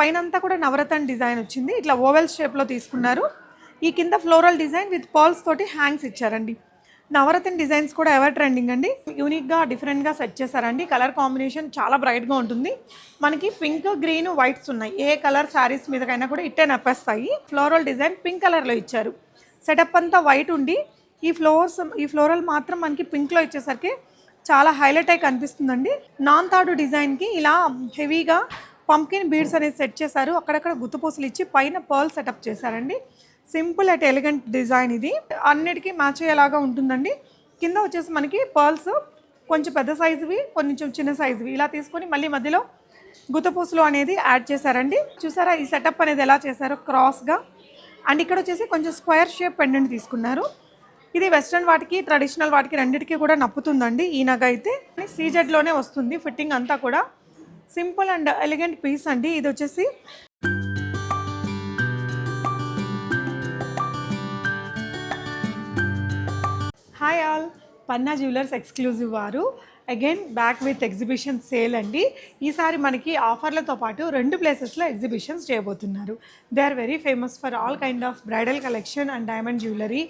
పైనంతా కూడా నవరత్న డిజైన్ వచ్చింది. ఇట్లా ఓవెల్ షేప్లో తీసుకున్నారు. ఈ కింద ఫ్లోరల్ డిజైన్ విత్ పాల్స్ తోటి హ్యాంగ్స్ ఇచ్చారండి. నవరత్న డిజైన్స్ కూడా ఎవర్ ట్రెండింగ్ అండి. యూనిక్గా డిఫరెంట్గా సెట్ చేశారండి. కలర్ కాంబినేషన్ చాలా బ్రైట్గా ఉంటుంది. మనకి పింక్ గ్రీన్ వైట్స్ ఉన్నాయి. ఏ కలర్ శారీస్ మీదకైనా కూడా ఇట్టే నప్పేస్తాయి. ఫ్లోరల్ డిజైన్ పింక్ కలర్లో ఇచ్చారు. సెటప్ అంతా వైట్ ఉండి ఈ ఫ్లోర్స్ ఈ ఫ్లోరల్ మాత్రం మనకి పింక్లో ఇచ్చేసరికి చాలా హైలైట్ అయి కనిపిస్తుందండి. నాన్ థాడు డిజైన్కి ఇలా హెవీగా పంకిన్ బీడ్స్ అనేది సెట్ చేశారు. అక్కడక్కడ గుత్తుపూసలు ఇచ్చి పైన పర్ల్ సెటప్ చేశారండి. సింపుల్ అట్ ఎలిగెంట్ డిజైన్ ఇది. అన్నిటికీ మ్యాచ్ అయ్యేలాగా ఉంటుందండి. కింద వచ్చేసి మనకి పర్ల్స్ కొంచెం పెద్ద సైజువి కొంచెం చిన్న సైజువి. ఇలా తీసుకొని మళ్ళీ మధ్యలో గుత్తపూసలు అనేది యాడ్ చేశారండి. చూసారా ఈ సెటప్ అనేది ఎలా చేశారో క్రాస్గా. అండ్ ఇక్కడ వచ్చేసి కొంచెం స్క్వేర్ షేప్ పెండెంట్ తీసుకున్నారు. ఇది వెస్ట్రన్ వాటికి ట్రెడిషనల్ వాటికి రెండింటికి కూడా నప్పుతుందండి ఈ నగ అయితే. సీజెడ్లోనే వస్తుంది ఫిట్టింగ్ అంతా కూడా. సింపుల్ అండ్ ఎలిగెంట్ పీస్ అండి. ఇది వచ్చేసి hi all. Panna jewellers exclusive వారు. Again back with exhibition sale అండి. ఈసారి మనకి ఆఫర్లతో పాటు రెండు ప్లేసెస్లో ఎగ్జిబిషన్స్ చేయబోతున్నారు. They are very famous for all kind of bridal collection and diamond jewellery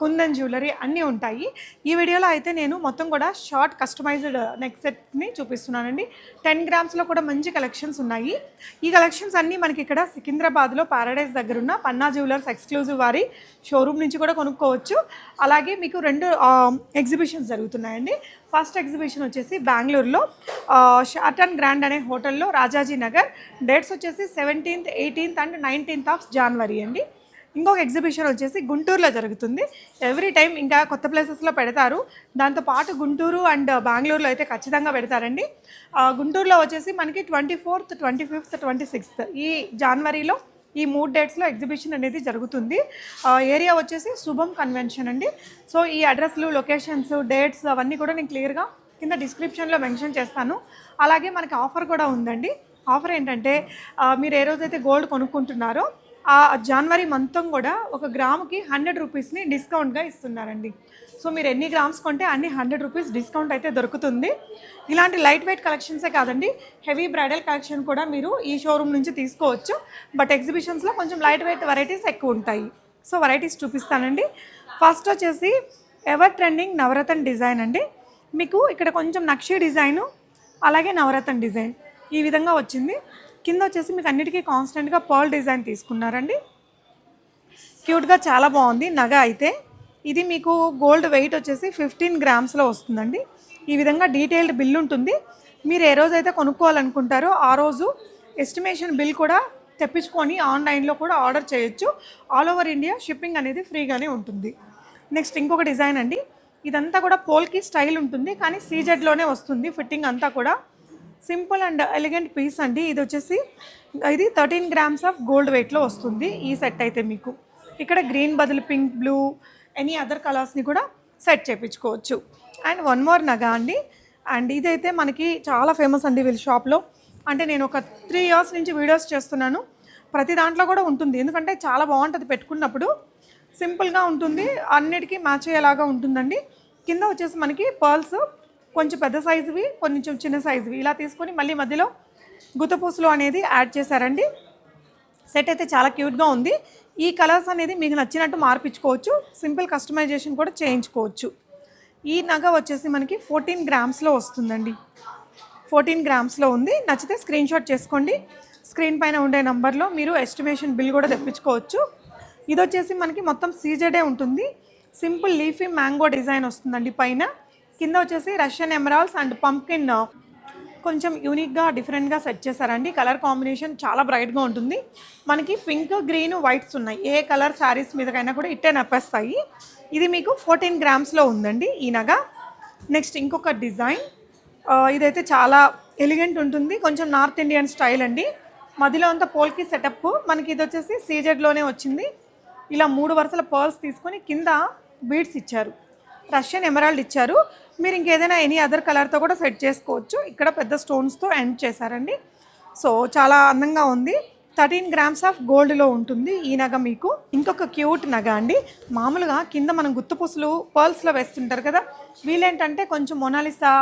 kundan jewellery అన్నీ ఉంటాయి. ఈ వీడియోలో అయితే నేను మొత్తం కూడా షార్ట్ కస్టమైజ్డ్ uh, నెక్ సెట్ని చూపిస్తున్నానండి. టెన్ గ్రామ్స్లో కూడా మంచి కలెక్షన్స్ ఉన్నాయి. ఈ కలెక్షన్స్ అన్నీ మనకి ఇక్కడ సికింద్రాబాద్లో ప్యారడైజ్ దగ్గర ఉన్న పన్నా జ్యువెలర్స్ ఎక్స్క్లూజివ్ వారి షోరూమ్ నుంచి కూడా కొనుక్కోవచ్చు. అలాగే మీకు రెండు uh, ఎగ్జిబిషన్స్ జరుగుతున్నాయండి. ఫస్ట్ ఎగ్జిబిషన్ వచ్చేసి బెంగళూరులో షార్ట్ అండ్ గ్రాండ్ అనే హోటల్లో రాజాజీ నగర్. డేట్స్ వచ్చేసి seventeenth eighteenth and nineteenth of January అండి. ఇంకొక ఎగ్జిబిషన్ వచ్చేసి గుంటూరులో జరుగుతుంది. ఎవ్రీ టైం ఇంకా కొత్త ప్లేసెస్లో పెడతారు. దాంతోపాటు గుంటూరు అండ్ బెంగళూరులో అయితే ఖచ్చితంగా పెడతారండి. గుంటూరులో వచ్చేసి మనకి twenty fourth twenty fifth twenty sixth ఈ జనవరిలో ఈ మూడు డేట్స్లో ఎగ్జిబిషన్ అనేది జరుగుతుంది. ఏరియా వచ్చేసి శుభం కన్వెన్షన్ అండి. సో ఈ అడ్రస్లు లొకేషన్స్ డేట్స్ అవన్నీ కూడా నేను క్లియర్గా కింద డిస్క్రిప్షన్లో మెన్షన్ చేస్తాను. అలాగే మనకి ఆఫర్ కూడా ఉందండి. ఆఫర్ ఏంటంటే మీరు ఏ రోజైతే గోల్డ్ కొనుక్కుంటున్నారో ఆ జనవరి మంతం కూడా ఒక గ్రాముకి హండ్రెడ్ రూపీస్ని డిస్కౌంట్గా ఇస్తున్నారండి. సో మీరు ఎన్ని గ్రామ్స్ కొంటే అన్ని హండ్రెడ్ రూపీస్ డిస్కౌంట్ అయితే దొరుకుతుంది. ఇలాంటి లైట్ వెయిట్ కలెక్షన్సే కాదండి హెవీ బ్రైడల్ కలెక్షన్ కూడా మీరు ఈ షోరూమ్ నుంచి తీసుకోవచ్చు. బట్ ఎగ్జిబిషన్స్లో కొంచెం లైట్ వెయిట్ వెరైటీస్ ఎక్కువ ఉంటాయి. సో వెరైటీస్ చూపిస్తానండి. ఫస్ట్ వచ్చేసి ఎవర్ ట్రెండింగ్ నవరత్న డిజైన్ అండి. మీకు ఇక్కడ కొంచెం నక్షి డిజైను అలాగే నవరత్న డిజైన్ ఈ విధంగా వచ్చింది. కింద వచ్చేసి మీకు అన్నిటికీ కాన్స్టెంట్గా పర్ల్ డిజైన్ తీసుకున్నారండి. క్యూట్గా చాలా బాగుంది నగ అయితే. ఇది మీకు గోల్డ్ వెయిట్ వచ్చేసి ఫిఫ్టీన్ గ్రామ్స్లో వస్తుందండి. ఈ విధంగా డీటెయిల్డ్ బిల్ ఉంటుంది. మీరు ఏ రోజైతే కొనుక్కోవాలనుకుంటారో ఆ రోజు ఎస్టిమేషన్ బిల్ కూడా తెప్పించుకొని ఆన్లైన్లో కూడా ఆర్డర్ చేయొచ్చు. ఆల్ ఓవర్ ఇండియా షిప్పింగ్ అనేది ఫ్రీగానే ఉంటుంది. నెక్స్ట్ ఇంకొక డిజైన్ అండి. ఇదంతా కూడా పోల్కి స్టైల్ ఉంటుంది కానీ సీజెడ్లోనే వస్తుంది ఫిట్టింగ్ అంతా కూడా. సింపుల్ అండ్ ఎలిగెంట్ పీస్ అండి. ఇది వచ్చేసి ఇది థర్టీన్ గ్రామ్స్ ఆఫ్ గోల్డ్ వెయిట్లో వస్తుంది ఈ సెట్ అయితే మీకు. ఇక్కడ గ్రీన్ బదులు పింక్ బ్లూ ఎనీ అదర్ కలర్స్ని కూడా సెట్ చేయించుకోవచ్చు అండ్ వన్ మోర్ నగా అండి. అండ్ ఇదైతే మనకి చాలా ఫేమస్ అండి వీళ్ళ షాప్లో. అంటే నేను ఒక త్రీ ఇయర్స్ నుంచి వీడియోస్ చేస్తున్నాను. ప్రతి దాంట్లో కూడా ఉంటుంది. ఎందుకంటే చాలా బాగుంటుంది పెట్టుకున్నప్పుడు. సింపుల్గా ఉంటుంది. అన్నిటికీ మ్యాచ్ అయ్యేలాగా ఉంటుందండి. కింద వచ్చేసి మనకి పర్ల్స్ కొంచెం పెద్ద సైజువి కొంచెం చిన్న సైజువి. ఇలా తీసుకొని మళ్ళీ మధ్యలో గుత్తపూసలు అనేది యాడ్ చేశారండి. సెట్ అయితే చాలా క్యూట్గా ఉంది. ఈ కలర్స్ అనేది మీకు నచ్చినట్టు మార్పించుకోవచ్చు సింపుల్ కస్టమైజేషన్ కూడా చేయించుకోవచ్చు. ఈ నగ వచ్చేసి మనకి ఫోర్టీన్ గ్రామ్స్లో వస్తుందండి. ఫోర్టీన్ గ్రామ్స్లో ఉంది. నచ్చితే స్క్రీన్ షాట్ చేసుకోండి. స్క్రీన్ పైన ఉండే నంబర్లో మీరు ఎస్టిమేషన్ బిల్ కూడా తెప్పించుకోవచ్చు. ఇది వచ్చేసి మనకి మొత్తం సీజడే ఉంటుంది. సింపుల్ లీఫీ మ్యాంగో డిజైన్ వస్తుందండి పైన. కింద వచ్చేసి రష్యన్ ఎమరాల్స్ అండ్ పంప్కిన్ కొంచెం యూనిక్గా డిఫరెంట్గా సెట్ చేశారండి. కలర్ కాంబినేషన్ చాలా బ్రైట్గా ఉంటుంది. మనకి పింక్ గ్రీన్ వైట్స్ ఉన్నాయి. ఏ కలర్ శారీస్ మీదకైనా కూడా ఇట్టే నప్పేస్తాయి. ఇది మీకు ఫోర్టీన్ గ్రామ్స్లో ఉందండి ఈ నగ. నెక్స్ట్ ఇంకొక డిజైన్ ఇదైతే చాలా ఎలిగెంట్ ఉంటుంది. కొంచెం నార్త్ ఇండియన్ స్టైల్ అండి. మధ్యలో అంతా పోల్కి సెటప్ మనకి ఇది వచ్చేసి సీజెడ్లోనే వచ్చింది. ఇలా మూడు వరుసల పర్ల్స్ తీసుకొని కింద బీడ్స్ ఇచ్చారు. రష్యన్ ఎమరాల్డ్ ఇచ్చారు. మీరు ఇంకేదైనా ఎనీ అదర్ కలర్తో కూడా సెట్ చేసుకోవచ్చు. ఇక్కడ పెద్ద స్టోన్స్తో ఎండ్ చేశారండి. సో చాలా అందంగా ఉంది. థర్టీన్ గ్రామ్స్ ఆఫ్ గోల్డ్లో ఉంటుంది ఈ నగ మీకు. ఇంకొక క్యూట్ నగ అండి. మామూలుగా కింద మనం గుత్తుపూసలు పర్ల్స్లో వేస్తుంటారు కదా వీలేంటంటే కొంచెం మొనాలిసా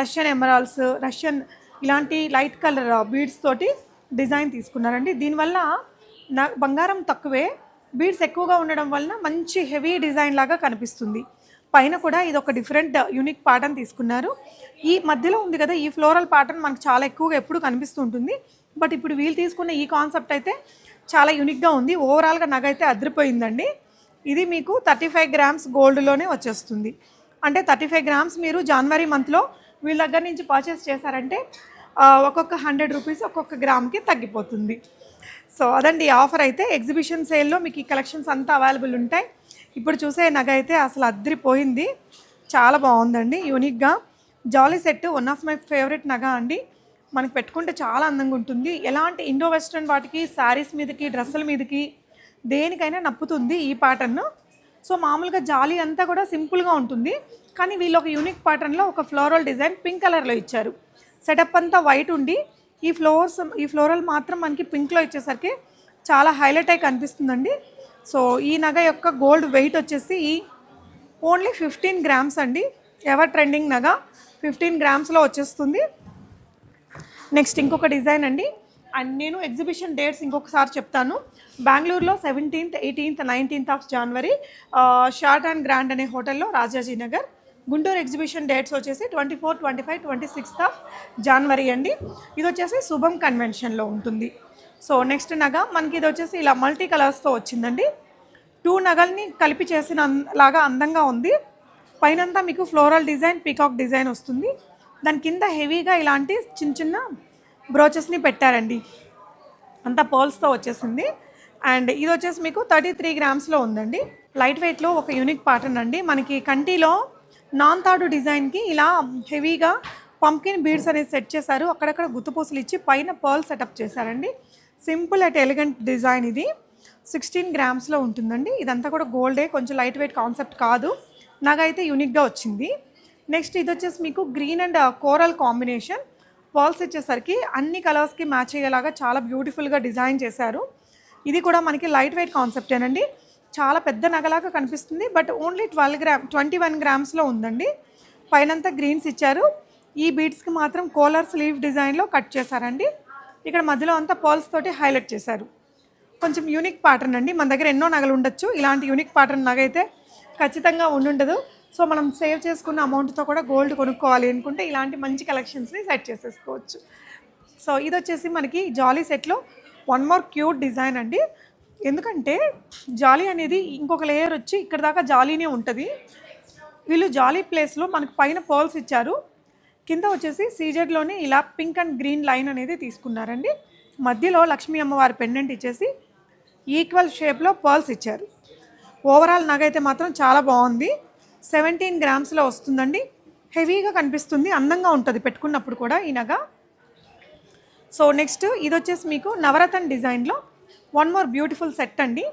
రష్యన్ ఎమరాల్స్ రష్యన్ ఇలాంటి లైట్ కలర్ బీడ్స్ తోటి డిజైన్ తీసుకున్నారండి. దీనివల్ల బంగారం తక్కువే. బీడ్స్ ఎక్కువగా ఉండడం వలన మంచి హెవీ డిజైన్ లాగా కనిపిస్తుంది. పైన కూడా ఇది ఒక డిఫరెంట్ యూనిక్ ప్యాటర్న్ తీసుకున్నారు. ఈ మధ్యలో ఉంది కదా ఈ ఫ్లోరల్ ప్యాటర్న్ మనకు చాలా ఎక్కువగా ఎప్పుడు కనిపిస్తుంటుంది బట్ ఇప్పుడు వీళ్ళు తీసుకున్న ఈ కాన్సెప్ట్ అయితే చాలా యూనిక్గా ఉంది. ఓవరాల్గా నగ అయితే అదిరిపోయిందండి. ఇది మీకు థర్టీ ఫైవ్ గ్రామ్స్ గోల్డ్లోనే వచ్చేస్తుంది. అంటే థర్టీ ఫైవ్ గ్రామ్స్ మీరు జనవరి మంత్లో వీళ్ళ దగ్గర నుంచి పర్చేస్ చేశారంటే ఒక్కొక్క హండ్రెడ్ రూపీస్ ఒక్కొక్క గ్రామ్కి తగ్గిపోతుంది. సో అదండి ఆఫర్ అయితే. ఎగ్జిబిషన్ సేల్లో మీకు ఈ కలెక్షన్స్ అంతా అవైలబుల్ ఉంటాయి. ఇప్పుడు చూసే నగ అయితే అసలు అద్దరిపోయింది చాలా బాగుందండి. యూనిక్గా. Jolly set one of my favourite నగ అండి. మనకి పెట్టుకుంటే చాలా అందంగా ఉంటుంది. ఎలాంటి ఇండో వెస్ట్రన్ వాటికి శారీస్ మీదకి డ్రెస్సుల మీదకి దేనికైనా నప్పుతుంది ఈ ప్యాటర్న్. సో మామూలుగా జాలీ అంతా కూడా సింపుల్గా ఉంటుంది. కానీ వీళ్ళు ఒక యూనిక్ ప్యాటర్న్లో ఒక ఫ్లోరల్ డిజైన్ పింక్ కలర్లో ఇచ్చారు. సెటప్ అంతా వైట్ ఉండి ఈ ఫ్లోర్స్ ఈ ఫ్లోరల్ మాత్రం మనకి పింక్లో ఇచ్చేసరికి చాలా హైలైట్ అయి కనిపిస్తుందండి. సో ఈ నగ యొక్క గోల్డ్ వెయిట్ వచ్చేసి ఈ ఓన్లీ ఫిఫ్టీన్ గ్రామ్స్ అండి. ఎవర్ ట్రెండింగ్ నగ? ఫిఫ్టీన్ గ్రామ్స్లో వచ్చేస్తుంది. నెక్స్ట్ ఇంకొక డిజైన్ అండి. అండ్ నేను ఎగ్జిబిషన్ డేట్స్ ఇంకొకసారి చెప్తాను. బెంగళూరులో seventeenth eighteenth nineteenth of January short and grand అనే హోటల్లో రాజాజీ నగర్. గుంటూరు ఎగ్జిబిషన్ డేట్స్ వచ్చేసి twenty four twenty five twenty sixth of January అండి. ఇది వచ్చేసి శుభం కన్వెన్షన్లో ఉంటుంది. సో నెక్స్ట్ నగ మనకి ఇది వచ్చేసి ఇలా మల్టీ కలర్స్తో వచ్చిందండి. టూ నగల్ని కలిపి చేసిన లాగా అందంగా ఉంది. పైనంతా మీకు ఫ్లోరల్ డిజైన్ పీకాక్ డిజైన్ వస్తుంది. దాని కింద హెవీగా ఇలాంటి చిన్న చిన్న బ్రోచెస్ని పెట్టారండి. అంతా పర్ల్స్తో వచ్చేసింది. అండ్ ఇది వచ్చేసి మీకు థర్టీ త్రీ గ్రామ్స్లో ఉందండి. లైట్ వెయిట్లో ఒక యూనిక్ ప్యాటర్న్ అండి. మనకి కంటిలో నాన్ థాడు డిజైన్కి ఇలా హెవీగా పంకిన్ బీడ్స్ అనేది సెట్ చేశారు. అక్కడక్కడ గుత్తుపూసలు ఇచ్చి పైన పర్ల్ సెటప్ చేశారండి. సింపుల్ అట్ ఎలిగెంట్ డిజైన్ ఇది. సిక్స్టీన్ గ్రామ్స్లో ఉంటుందండి. ఇదంతా కూడా గోల్డే కొంచెం లైట్ వెయిట్ కాన్సెప్ట్ కాదు. నాకైతే యూనిక్గా వచ్చింది. నెక్స్ట్ ఇది వచ్చేసి మీకు green and uh, coral combination. Pearls వచ్చేసరికి అన్ని కలర్స్కి మ్యాచ్ అయ్యేలాగా చాలా బ్యూటిఫుల్గా డిజైన్ చేశారు. ఇది కూడా మనకి లైట్ వెయిట్ కాన్సెప్టేనండి చాలా పెద్ద నగలాగా కనిపిస్తుంది. But only twelve gram twenty one గ్రామ్స్లో ఉందండి. పైనంతా గ్రీన్స్ ఇచ్చారు. ఈ బీడ్స్కి మాత్రం కోలర్ స్లీవ్ డిజైన్లో కట్ చేశారండి. ఇక్కడ మధ్యలో అంతా పర్ల్స్ తోటి హైలైట్ చేశారు. కొంచెం యూనిక్ ప్యాటర్న్ అండి. మన దగ్గర ఎన్నో నగలు ఉండొచ్చు. ఇలాంటి యూనిక్ ప్యాటర్న్ నగ అయితే ఖచ్చితంగా ఉండుండదు. సో మనం సేవ్ చేసుకున్న అమౌంట్తో కూడా గోల్డ్ కొనుక్కోవాలి అనుకుంటే ఇలాంటి మంచి కలెక్షన్స్ని సెట్ చేసేసుకోవచ్చు. సో ఇది వచ్చేసి మనకి జాలీ సెట్లో వన్ మోర్ క్యూట్ డిజైన్ అండి. ఎందుకంటే జాలీ అనేది ఇంకొక లేయర్ వచ్చి ఇక్కడ దాకా జాలీనే ఉంటుంది. వీళ్ళు జాలీ ప్లేస్లో మనకు పైన పర్ల్స్ ఇచ్చారు. కింద వచ్చేసి సీజర్లోని ఇలా పింక్ అండ్ గ్రీన్ లైన్ అనేది తీసుకున్నారండి. మధ్యలో లక్ష్మీ అమ్మవారి పెండెంట్ ఇచ్చేసి ఈక్వల్ షేప్లో పర్ల్స్ ఇచ్చారు. ఓవరాల్ నగ అయితే మాత్రం చాలా బాగుంది. సెవెంటీన్ గ్రామ్స్లో వస్తుందండి. హెవీగా కనిపిస్తుంది. అందంగా ఉంటుంది పెట్టుకున్నప్పుడు కూడా ఈ నగ. సో నెక్స్ట్ ఇది వచ్చేసి మీకు నవరతన్ డిజైన్లో వన్ మోర్ బ్యూటిఫుల్ సెట్ అండి.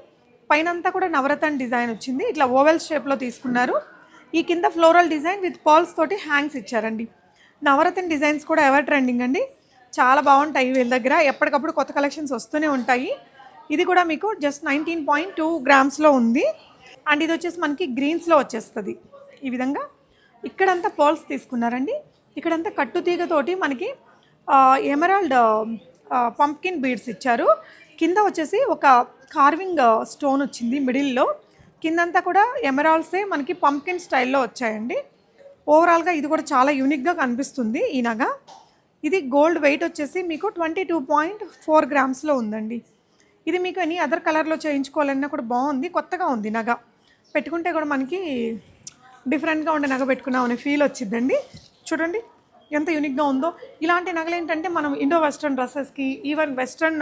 పైనంతా కూడా నవరతన్ డిజైన్ వచ్చింది. ఇట్లా ఓవెల్ షేప్లో తీసుకున్నారు. ఈ కింద ఫ్లోరల్ డిజైన్ విత్ పర్ల్స్ తోటి హ్యాంగ్స్ ఇచ్చారండి. నవరత్న డిజైన్స్ కూడా ఎవర్ ట్రెండింగ్ అండి? చాలా బాగుంటాయి వీళ్ళ దగ్గర. ఎప్పటికప్పుడు కొత్త కలెక్షన్స్ వస్తూనే ఉంటాయి. ఇది కూడా మీకు జస్ట్ నైన్టీన్ పాయింట్ టూ గ్రామ్స్లో ఉంది. అండ్ ఇది వచ్చేసి మనకి గ్రీన్స్లో వచ్చేస్తుంది. ఈ విధంగా ఇక్కడంతా పర్ల్స్ తీసుకున్నారండి. ఇక్కడంతా కట్టుతీగతోటి మనకి ఎమరాల్డ్ పంప్కిన్ బీడ్స్ ఇచ్చారు. కింద వచ్చేసి ఒక కార్వింగ్ స్టోన్ వచ్చింది మిడిల్లో కిందంతా కూడా ఎమరాల్డ్సే మనకి పంప్కిన్ స్టైల్లో వచ్చాయండి. ఓవరాల్గా ఇది కూడా చాలా యూనిక్గా కనిపిస్తుంది ఈ నగ. ఇది గోల్డ్ వెయిట్ వచ్చేసి మీకు ట్వంటీ టూ పాయింట్ ఫోర్ గ్రామ్స్లో ఉందండి. ఇది మీకు ఎనీ అదర్ కలర్లో చేయించుకోవాలన్నా కూడా బాగుంది కొత్తగా ఉంది నగ. పెట్టుకుంటే కూడా మనకి డిఫరెంట్గా ఉండే నగ పెట్టుకున్నాం అనే ఫీల్ వచ్చిందండి చూడండి ఎంత యూనిక్గా ఉందో. ఇలాంటి నగలు ఏంటంటే మనం ఇండో వెస్ట్రన్ డ్రెస్సెస్కి ఈవెన్ వెస్ట్రన్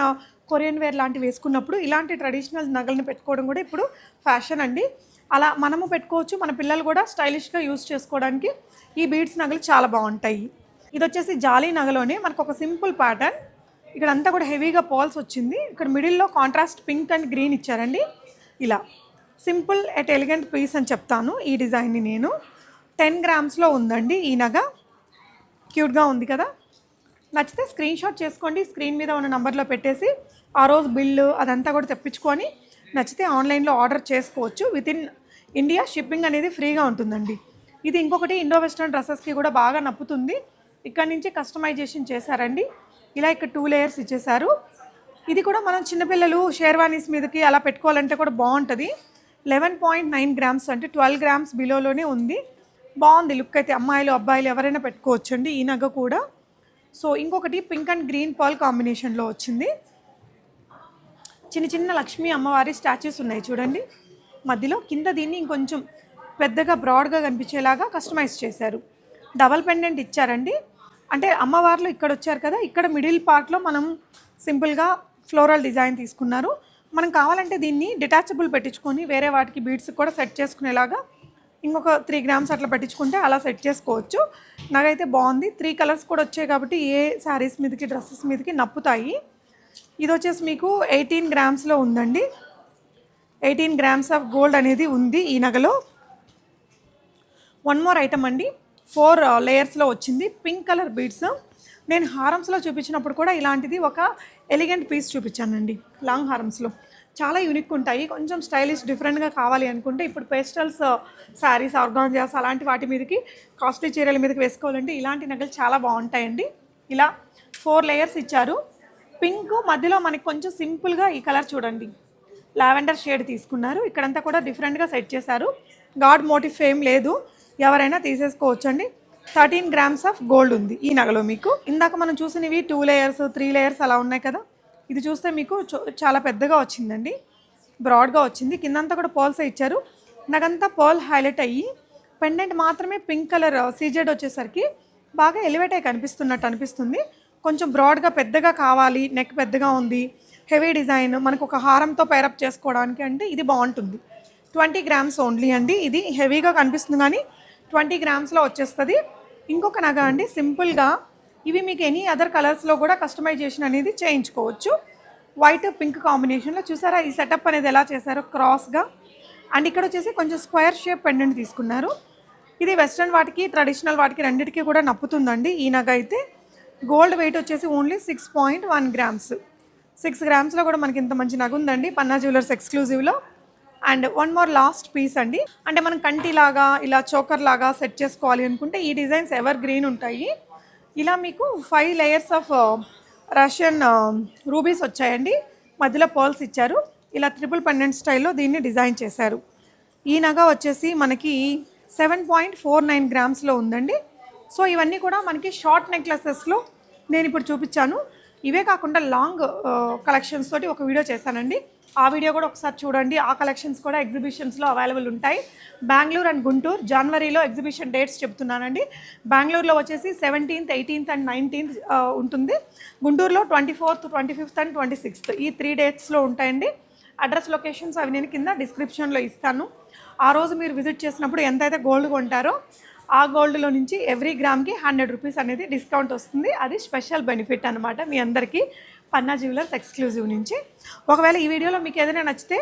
కొరియన్ వేర్ లాంటివి వేసుకున్నప్పుడు ఇలాంటి ట్రెడిషనల్ నగల్ని పెట్టుకోవడం కూడా ఇప్పుడు ఫ్యాషన్ అండి. అలా మనము పెట్టుకోవచ్చు. మన పిల్లలు కూడా స్టైలిష్గా యూజ్ చేసుకోవడానికి ఈ బీడ్స్ నగలు చాలా బాగుంటాయి. ఇది వచ్చేసి జాలీ నగలోనే మనకు ఒక సింపుల్ ప్యాటర్న్ ఇక్కడ అంతా కూడా హెవీగా పాల్స్ వచ్చింది. ఇక్కడ మిడిల్లో కాంట్రాస్ట్ పింక్ అండ్ గ్రీన్ ఇచ్చారండి. ఇలా. సింపుల్ ఎట్ ఎలిగెంట్ పీస్ అని చెప్తాను ఈ డిజైన్ని నేను. టెన్ గ్రామ్స్లో ఉందండి ఈ నగ. క్యూట్గా ఉంది కదా. నచ్చితే స్క్రీన్ షాట్ చేసుకోండి. స్క్రీన్ మీద ఉన్న నంబర్లో పెట్టేసి ఆ రోజు బిల్లు అదంతా కూడా తెప్పించుకొని నచ్చితే ఆన్లైన్లో ఆర్డర్ చేసుకోవచ్చు. విత్ ఇన్ ఇండియా షిప్పింగ్ అనేది ఫ్రీగా ఉంటుందండి. ఇది ఇంకొకటి ఇండో వెస్ట్రన్ డ్రెస్సెస్కి కూడా బాగా నప్పుతుంది. ఇక్కడ నుంచి కస్టమైజేషన్ చేశారండి. ఇలా ఇక్కడ టూ లేయర్స్ ఇచ్చేశారు. ఇది కూడా మనం చిన్నపిల్లలు షేర్వానీస్ మీదకి అలా పెట్టుకోవాలంటే కూడా బాగుంటుంది. లెవెన్ పాయింట్ నైన్ గ్రామ్స్ అంటే ట్వెల్వ్ గ్రామ్స్ బిలోలోనే ఉంది. బాగుంది లుక్ అయితే. అమ్మాయిలు అబ్బాయిలు ఎవరైనా పెట్టుకోవచ్చండి. ఈ నగ కూడా. సో ఇంకొకటి పింక్ అండ్ గ్రీన్ పర్ల్ కాంబినేషన్లో వచ్చింది. చిన్న చిన్న లక్ష్మీ అమ్మవారి స్టాచ్యూస్ ఉన్నాయి చూడండి. మధ్యలో కింద దీన్ని ఇంకొంచెం పెద్దగా బ్రాడ్గా కనిపించేలాగా కస్టమైజ్ చేశారు. డబల్ పెండెంట్ ఇచ్చారండి. అంటే అమ్మవార్లు ఇక్కడ వచ్చారు కదా ఇక్కడ మిడిల్ పార్ట్లో మనం సింపుల్గా ఫ్లోరల్ డిజైన్ తీసుకున్నారు. మనం కావాలంటే దీన్ని డిటాచబుల్ పెట్టించుకొని వేరే వాటికి బీడ్స్ కూడా సెట్ చేసుకునేలాగా ఇంకొక త్రీ గ్రామ్స్ అట్లా పెట్టించుకుంటే అలా సెట్ చేసుకోవచ్చు. నాకైతే బాగుంది. త్రీ కలర్స్ కూడా వచ్చాయి కాబట్టి ఏ శారీస్ మీదకి డ్రెస్సెస్ మీదకి నప్పుతాయి. ఇది వచ్చేసి మీకు ఎయిటీన్ గ్రామ్స్లో ఉందండి. ఎయిటీన్ గ్రామ్స్ ఆఫ్ గోల్డ్ అనేది ఉంది ఈ నగలో. వన్ మోర్ ఐటమ్ అండి. ఫోర్ లేయర్స్లో వచ్చింది. Pink colour beads. నేను హారమ్స్లో చూపించినప్పుడు కూడా ఇలాంటిది ఒక ఎలిగెంట్ పీస్ చూపించానండి. లాంగ్ హారమ్స్లో. చాలా యూనిక్ ఉంటాయి. కొంచెం స్టైలిష్ డిఫరెంట్గా కావాలి అనుకుంటే ఇప్పుడు పేస్టల్స్ శారీస్ ఆర్గాన్జాస్ అలాంటి వాటి మీదకి కాస్ట్లీ చీరల మీదకి వేసుకోవాలంటే ఇలాంటి నగలు చాలా బాగుంటాయండి. ఇలా ఫోర్ లేయర్స్ ఇచ్చారు. పింక్ మధ్యలో మనకి కొంచెం సింపుల్గా ఈ కలర్ చూడండి. లావెండర్ షేడ్ తీసుకున్నారు. ఇక్కడంతా కూడా డిఫరెంట్గా సెట్ చేశారు. గాడ్ మోటివ్ ఫేమ్ లేదు. ఎవరైనా తీసేసుకోవచ్చు అండి థర్టీన్ గ్రామ్స్ ఆఫ్ గోల్డ్ ఉంది ఈ నగలో మీకు. ఇందాక మనం చూసినవి టూ లేయర్స్ త్రీ లేయర్స్ అలా ఉన్నాయి కదా. ఇది చూస్తే మీకు చో- చాలా పెద్దగా వచ్చిందండి. బ్రాడ్గా వచ్చింది. కిందంతా కూడా పర్ల్స్ ఇచ్చారు. నాకంతా పర్ల్ హైలైట్ అయ్యి పెండెంట్ మాత్రమే పింక్ కలర్ సీజెడ్ వచ్చేసరికి బాగా ఎలివేట్ అయ్యి కనిపిస్తున్నట్టు అనిపిస్తుంది. కొంచెం బ్రాడ్గా పెద్దగా కావాలి నెక్ పెద్దగా ఉంది హెవీ డిజైన్ మనకు ఒక హారంతో పైరప్ చేసుకోవడానికి అంటే ఇది బాగుంటుంది. ట్వంటీ గ్రామ్స్ ఓన్లీ అండి. ఇది హెవీగా కనిపిస్తుంది కానీ ట్వంటీ గ్రామ్స్లో వచ్చేస్తుంది. ఇంకొక నగ అండి సింపుల్గా ఇవి మీకు ఎనీ అదర్ కలర్స్లో కూడా కస్టమైజేషన్ అనేది చేయించుకోవచ్చు. వైట్ పింక్ కాంబినేషన్లో చూసారా? ఈ సెటప్ అనేది ఎలా చేశారో క్రాస్గా. అండ్ ఇక్కడ వచ్చేసి కొంచెం స్క్వేర్ షేప్ పెండెంట్ తీసుకున్నారు. ఇది వెస్ట్రన్ వాటికి ట్రెడిషనల్ వాటికి రెండింటికి కూడా నప్పుతుందండి ఈ నగ అయితే. గోల్డ్ వెయిట్ వచ్చేసి only six point one grams. Six గ్రామ్స్లో కూడా మనకి ఇంత మంచి నగ ఉందండి Panna jewellers ఎక్స్క్లూజివ్లో. And one more last piece అండి. అంటే మనం కంటిలాగా ఇలా చోకర్ లాగా సెట్ చేసుకోవాలి అనుకుంటే ఈ డిజైన్స్ ఎవర్ గ్రీన్ ఉంటాయి. ఇలా మీకు five layers of Russian rubies వచ్చాయండి. మధ్యలో పర్ల్స్ ఇచ్చారు. ఇలా ట్రిపుల్ పెండెంట్ స్టైల్లో దీన్ని డిజైన్ చేశారు. ఈ నగ వచ్చేసి మనకి సెవెన్ పాయింట్ ఫోర్ నైన్ గ్రామ్స్లో ఉందండి. సో ఇవన్నీ కూడా మనకి షార్ట్ నెక్లెసెస్లో నేను ఇప్పుడు చూపించాను. ఇవే కాకుండా లాంగ్ కలెక్షన్స్ తోటి ఒక వీడియో చేశానండి. ఆ వీడియో కూడా ఒకసారి చూడండి. ఆ కలెక్షన్స్ కూడా ఎగ్జిబిషన్స్లో అవైలబుల్ ఉంటాయి. బెంగళూరు అండ్ గుంటూరు జనవరిలో ఎగ్జిబిషన్ డేట్స్ చెప్తున్నానండి. బెంగళూరులో వచ్చేసి సెవెంటీన్త్ ఎయిటీన్త్ అండ్ నైన్టీన్త్ ఉంటుంది. గుంటూరులో twenty fourth twenty fifth and twenty sixth ఈ త్రీ డేట్స్లో ఉంటాయండి. అడ్రస్ లొకేషన్స్ అవి నేను కింద డిస్క్రిప్షన్లో ఇస్తాను. ఆ రోజు మీరు విజిట్ చేసినప్పుడు ఎంతైతే గోల్డ్ కొంటారో ఆ గోల్డ్లో నుంచి ఎవ్రీ గ్రామ్కి హండ్రెడ్ రూపీస్ అనేది డిస్కౌంట్ వస్తుంది. అది స్పెషల్ బెనిఫిట్ అనమాట మీ అందరికీ. పన్నా జ్యువెలర్స్ ఎక్స్క్లూజివ్ నుంచి. ఒకవేళ ఈ వీడియోలో మీకు ఏదైనా నచ్చితే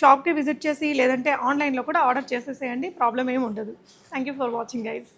షాప్కి విజిట్ చేసి లేదంటే ఆన్లైన్లో కూడా ఆర్డర్ చేసేసేయండి. ప్రాబ్లం ఏమి ఉండదు. Thank you for watching guys